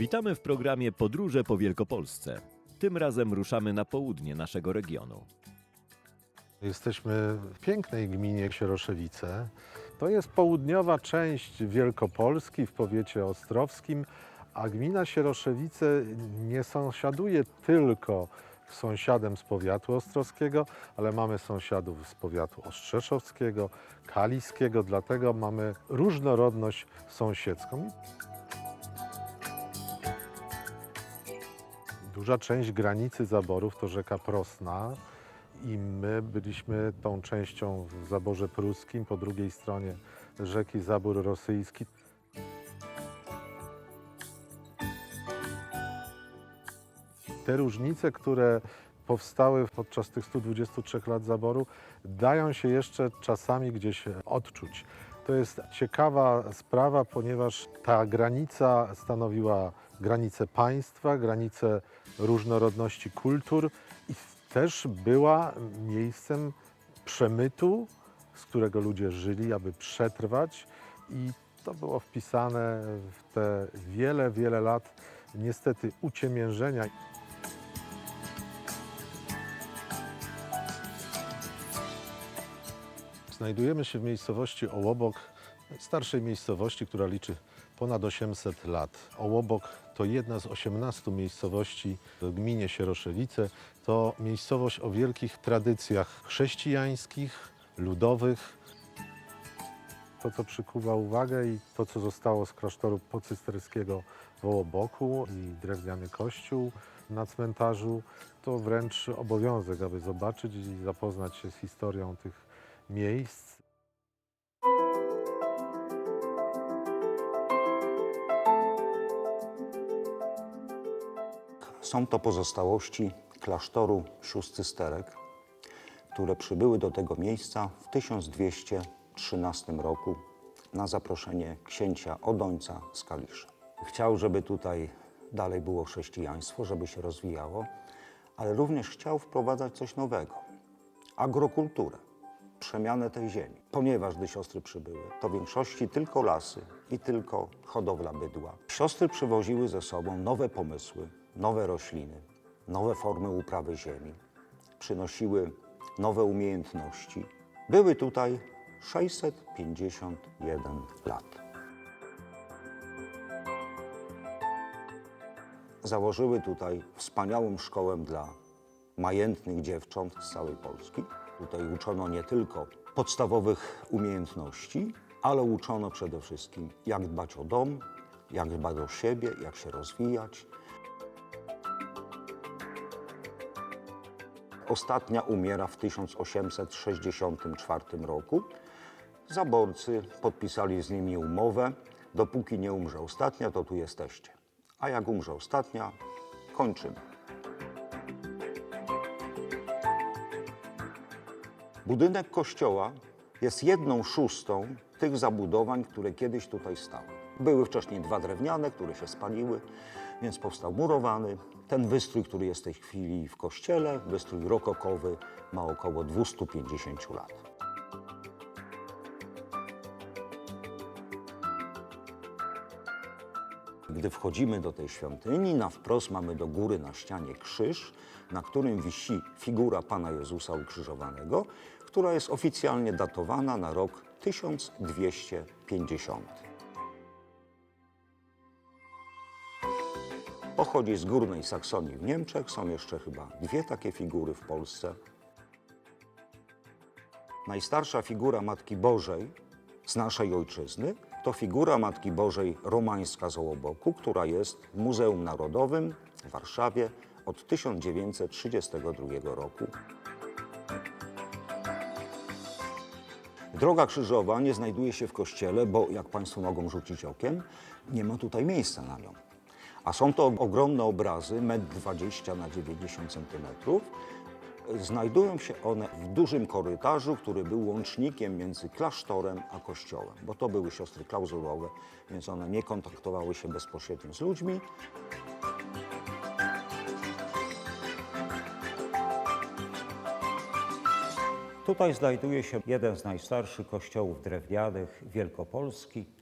Witamy w programie Podróże po Wielkopolsce. Tym razem ruszamy na południe naszego regionu. Jesteśmy w pięknej gminie Sieroszewice. To jest południowa część Wielkopolski w powiecie ostrowskim, a gmina Sieroszewice nie sąsiaduje tylko z sąsiadem z powiatu ostrowskiego, ale mamy sąsiadów z powiatu ostrzeszowskiego, kaliskiego, dlatego mamy różnorodność sąsiedzką. Duża część granicy zaborów to rzeka Prosna i my byliśmy tą częścią w zaborze pruskim, po drugiej stronie rzeki Zabór Rosyjski. Te różnice, które powstały podczas tych 123 lat zaboru, dają się jeszcze czasami gdzieś odczuć. To jest ciekawa sprawa, ponieważ ta granica stanowiła granicę państwa, granicę różnorodności kultur i też była miejscem przemytu, z którego ludzie żyli, aby przetrwać i to było wpisane w te wiele, wiele lat niestety uciemiężenia. Znajdujemy się w miejscowości Ołobok, starszej miejscowości, która liczy ponad 800 lat. Ołobok to jedna z 18 miejscowości w gminie Sieroszewice. To miejscowość o wielkich tradycjach chrześcijańskich, ludowych. To, co przykuwa uwagę i to, co zostało z klasztoru pocysterskiego w Ołoboku i drewniany kościół na cmentarzu, to wręcz obowiązek, aby zobaczyć i zapoznać się z historią tych miejsc. Są to pozostałości klasztoru sióstr cysterek, które przybyły do tego miejsca w 1213 roku na zaproszenie księcia Odońca z Kalisza. Chciał, żeby tutaj dalej było chrześcijaństwo, żeby się rozwijało, ale również chciał wprowadzać coś nowego agrokulturę, przemianę tej ziemi. Ponieważ gdy siostry przybyły, to w większości tylko lasy i tylko hodowla bydła. Siostry przywoziły ze sobą nowe pomysły, nowe rośliny, nowe formy uprawy ziemi. Przynosiły nowe umiejętności. Były tutaj 651 lat. Założyły tutaj wspaniałą szkołę dla majętnych dziewcząt z całej Polski. Tutaj uczono nie tylko podstawowych umiejętności, ale uczono przede wszystkim, jak dbać o dom, jak dbać o siebie, jak się rozwijać. Ostatnia umiera w 1864 roku. Zaborcy podpisali z nimi umowę, dopóki nie umrze ostatnia, to tu jesteście. A jak umrze ostatnia, kończymy. Budynek kościoła jest jedną szóstą tych zabudowań, które kiedyś tutaj stały. Były wcześniej dwa drewniane, które się spaliły, więc powstał murowany. Ten wystrój, który jest w tej chwili w kościele, wystrój rokokowy, ma około 250 lat. Gdy wchodzimy do tej świątyni, na wprost mamy do góry na ścianie krzyż, na którym wisi figura Pana Jezusa ukrzyżowanego, która jest oficjalnie datowana na rok 1250. Pochodzi z Górnej Saksonii w Niemczech. Są jeszcze chyba dwie takie figury w Polsce. Najstarsza figura Matki Bożej z naszej ojczyzny to figura Matki Bożej romańska z Ołoboku, która jest w Muzeum Narodowym w Warszawie od 1932 roku. Droga krzyżowa nie znajduje się w kościele, bo jak Państwo mogą rzucić okiem, nie ma tutaj miejsca na nią. A są to ogromne obrazy, 1,20 m na 90 cm. Znajdują się one w dużym korytarzu, który był łącznikiem między klasztorem a kościołem, bo to były siostry klauzulowe, więc one nie kontaktowały się bezpośrednio z ludźmi. Tutaj znajduje się jeden z najstarszych kościołów drewnianych Wielkopolski.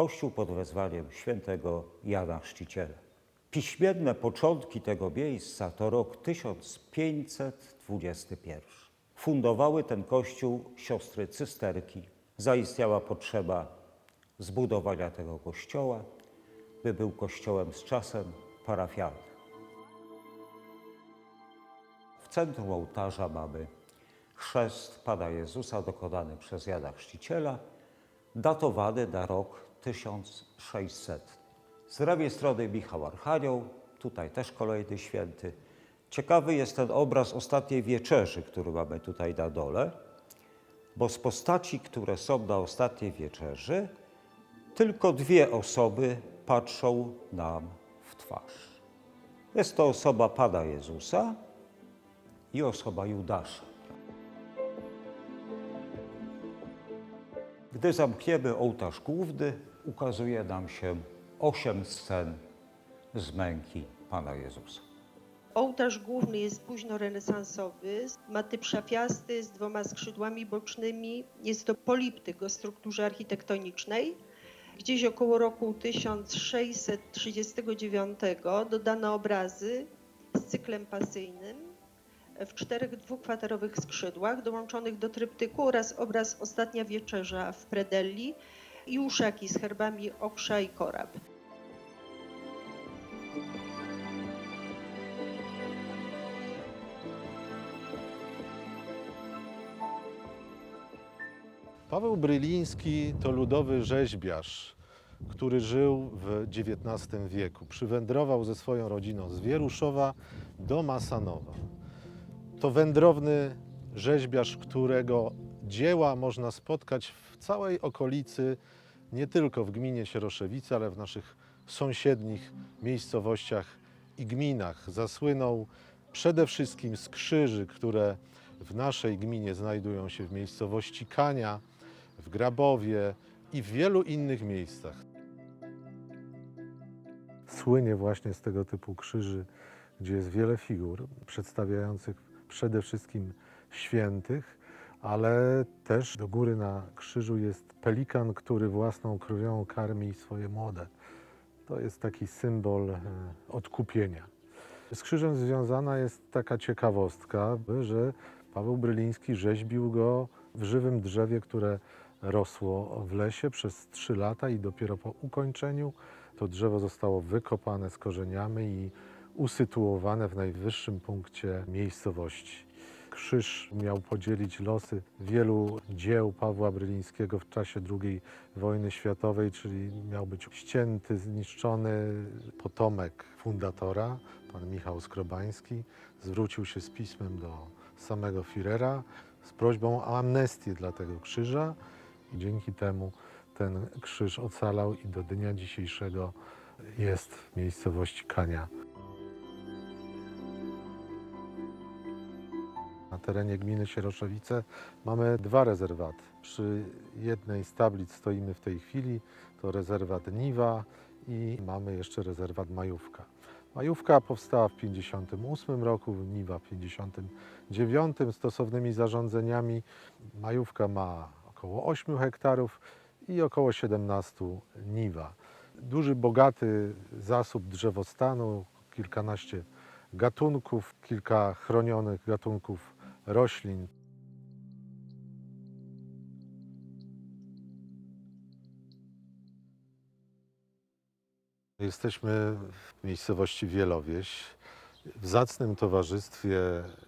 Kościół pod wezwaniem świętego Jana Chrzciciela. Piśmienne początki tego miejsca to rok 1521. Fundowały ten kościół siostry cysterki. Zaistniała potrzeba zbudowania tego kościoła, by był kościołem z czasem parafialnym. W centrum ołtarza mamy chrzest Pana Jezusa dokonany przez Jana Chrzciciela, datowany na rok 1600. Z lewej strony Michał Archanioł, tutaj też kolejny święty. Ciekawy jest ten obraz ostatniej wieczerzy, który mamy tutaj na dole, bo z postaci, które są na ostatniej wieczerzy, tylko dwie osoby patrzą nam w twarz. Jest to osoba Pana Jezusa i osoba Judasza. Gdy zamkniemy ołtarz główny, ukazuje nam się osiem scen z męki Pana Jezusa. Ołtarz główny jest późnorenesansowy, ma typ szafiasty z dwoma skrzydłami bocznymi. Jest to poliptyk o strukturze architektonicznej. Gdzieś około roku 1639 dodano obrazy z cyklem pasyjnym w czterech dwukwaterowych skrzydłach dołączonych do tryptyku oraz obraz Ostatnia Wieczerza w Predelli i uszaki z herbami Oksza i Korab. Paweł Bryliński to ludowy rzeźbiarz, który żył w XIX wieku. Przywędrował ze swoją rodziną z Wieruszowa do Masanowa. To wędrowny rzeźbiarz, którego dzieła można spotkać w całej okolicy, nie tylko w gminie Sieroszewice, ale w naszych sąsiednich miejscowościach i gminach. Zasłynął przede wszystkim z krzyży, które w naszej gminie znajdują się w miejscowości Kania, w Grabowie i w wielu innych miejscach. Słynie właśnie z tego typu krzyży, gdzie jest wiele figur przedstawiających przede wszystkim świętych, ale też do góry na krzyżu jest pelikan, który własną krwią karmi swoje młode. To jest taki symbol e, odkupienia. Z krzyżem związana jest taka ciekawostka, że Paweł Bryliński rzeźbił go w żywym drzewie, które rosło w lesie przez trzy lata i dopiero po ukończeniu to drzewo zostało wykopane z korzeniami i usytuowane w najwyższym punkcie miejscowości. Krzyż miał podzielić losy wielu dzieł Pawła Brylińskiego w czasie II wojny światowej, czyli miał być ścięty, zniszczony potomek fundatora, pan Michał Skrobański, zwrócił się z pismem do samego Führera z prośbą o amnestię dla tego krzyża i dzięki temu ten krzyż ocalał i do dnia dzisiejszego jest w miejscowości Kania. Terenie gminy Sieroszewice mamy dwa rezerwaty. Przy jednej z tablic stoimy w tej chwili, to rezerwat Niwa i mamy jeszcze rezerwat Majówka. Majówka powstała w 1958 roku, Niwa w 1959. Stosownymi zarządzeniami Majówka ma około 8 hektarów i około 17 Niwa. Duży, bogaty zasób drzewostanu, kilkanaście gatunków, kilka chronionych gatunków roślin. Jesteśmy w miejscowości Wielowieś, w zacnym towarzystwie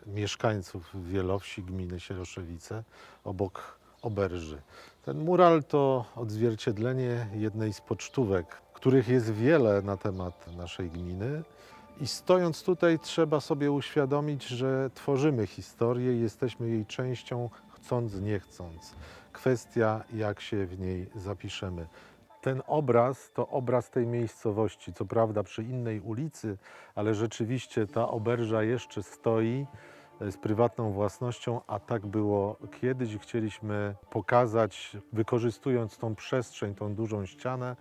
mieszkańców Wielowsi, gminy Sieroszewice, obok oberży. Ten mural to odzwierciedlenie jednej z pocztówek, których jest wiele na temat naszej gminy. I stojąc tutaj, trzeba sobie uświadomić, że tworzymy historię i jesteśmy jej częścią, chcąc, nie chcąc. Kwestia, jak się w niej zapiszemy. Ten obraz to obraz tej miejscowości, co prawda przy innej ulicy, ale rzeczywiście ta oberża jeszcze stoi z prywatną własnością, a tak było kiedyś i chcieliśmy pokazać, wykorzystując tą przestrzeń, tą dużą ścianę,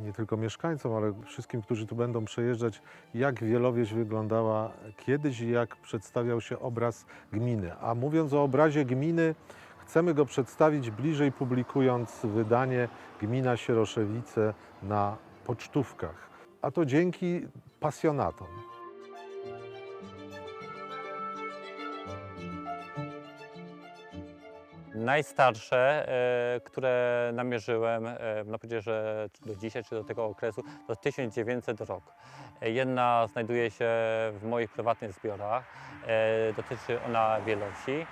nie tylko mieszkańcom, ale wszystkim, którzy tu będą przejeżdżać, jak Wielowieś wyglądała kiedyś i jak przedstawiał się obraz gminy. A mówiąc o obrazie gminy, Chcemy go przedstawić bliżej, publikując wydanie Gmina Sieroszewice na pocztówkach. A to dzięki pasjonatom. Najstarsze, e, które namierzyłem, e, no powiedzieć, że do dzisiaj, czy do tego okresu, to 1900 rok. E, Jedna znajduje się w moich prywatnych zbiorach. Dotyczy ona wielości.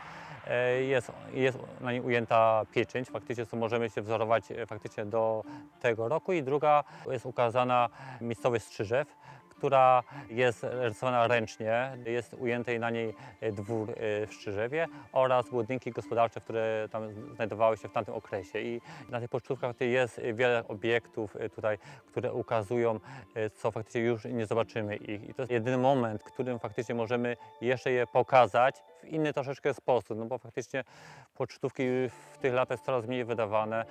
E, Jest, jest na niej ujęta pieczęć, faktycznie co możemy się wzorować faktycznie do tego roku. I druga jest ukazana miejscowość Strzyżew, która jest rysowana ręcznie. Jest ujęty na niej dwór e, w Strzyżewie oraz budynki gospodarcze, które tam znajdowały się w tamtym okresie. I na tych pocztówkach jest wiele obiektów e, tutaj, które ukazują, e, co faktycznie już nie zobaczymy ich. I to jest jedyny moment, w którym faktycznie możemy jeszcze je pokazać w inny troszeczkę sposób, no bo faktycznie pocztówki w tych latach jest coraz mniej wydawane.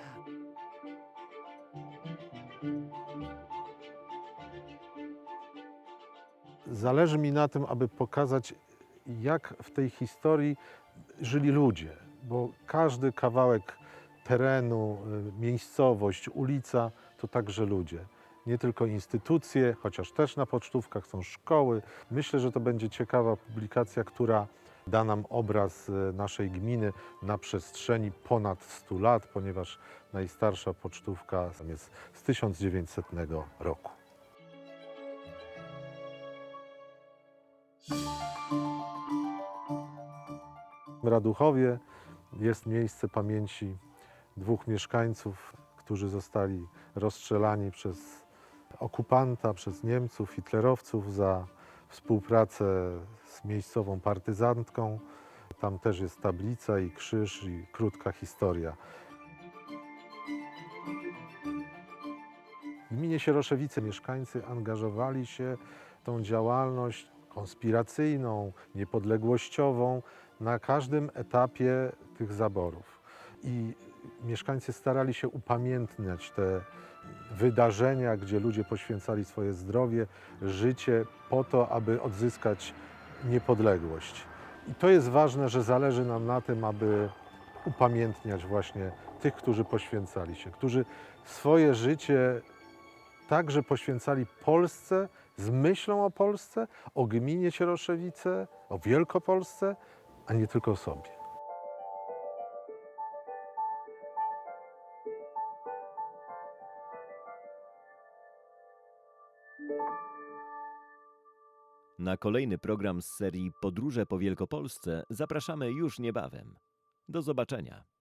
Zależy mi na tym, aby pokazać, jak w tej historii żyli ludzie, bo każdy kawałek terenu, y, miejscowość, ulica to także ludzie. Nie tylko instytucje, chociaż też na pocztówkach są szkoły. Myślę, że to będzie ciekawa publikacja, która da nam obraz y, naszej gminy na przestrzeni ponad 100 lat, ponieważ najstarsza pocztówka jest z 1900 roku. Raduchowie jest miejsce pamięci dwóch mieszkańców, którzy zostali rozstrzelani przez okupanta, przez Niemców, hitlerowców za współpracę z miejscową partyzantką. Tam też jest tablica i krzyż i krótka historia. W gminie Sieroszewice mieszkańcy angażowali się w tą działalność konspiracyjną, niepodległościową na każdym etapie tych zaborów. I mieszkańcy starali się upamiętniać te wydarzenia, gdzie ludzie poświęcali swoje zdrowie, życie po to, aby odzyskać niepodległość. I to jest ważne, że zależy nam na tym, aby upamiętniać właśnie tych, którzy poświęcali się, którzy swoje życie także poświęcali Polsce z myślą o Polsce, o gminie Sieroszewice, o Wielkopolsce, a nie tylko o sobie. Na kolejny program z serii Podróże po Wielkopolsce zapraszamy już niebawem. Do zobaczenia.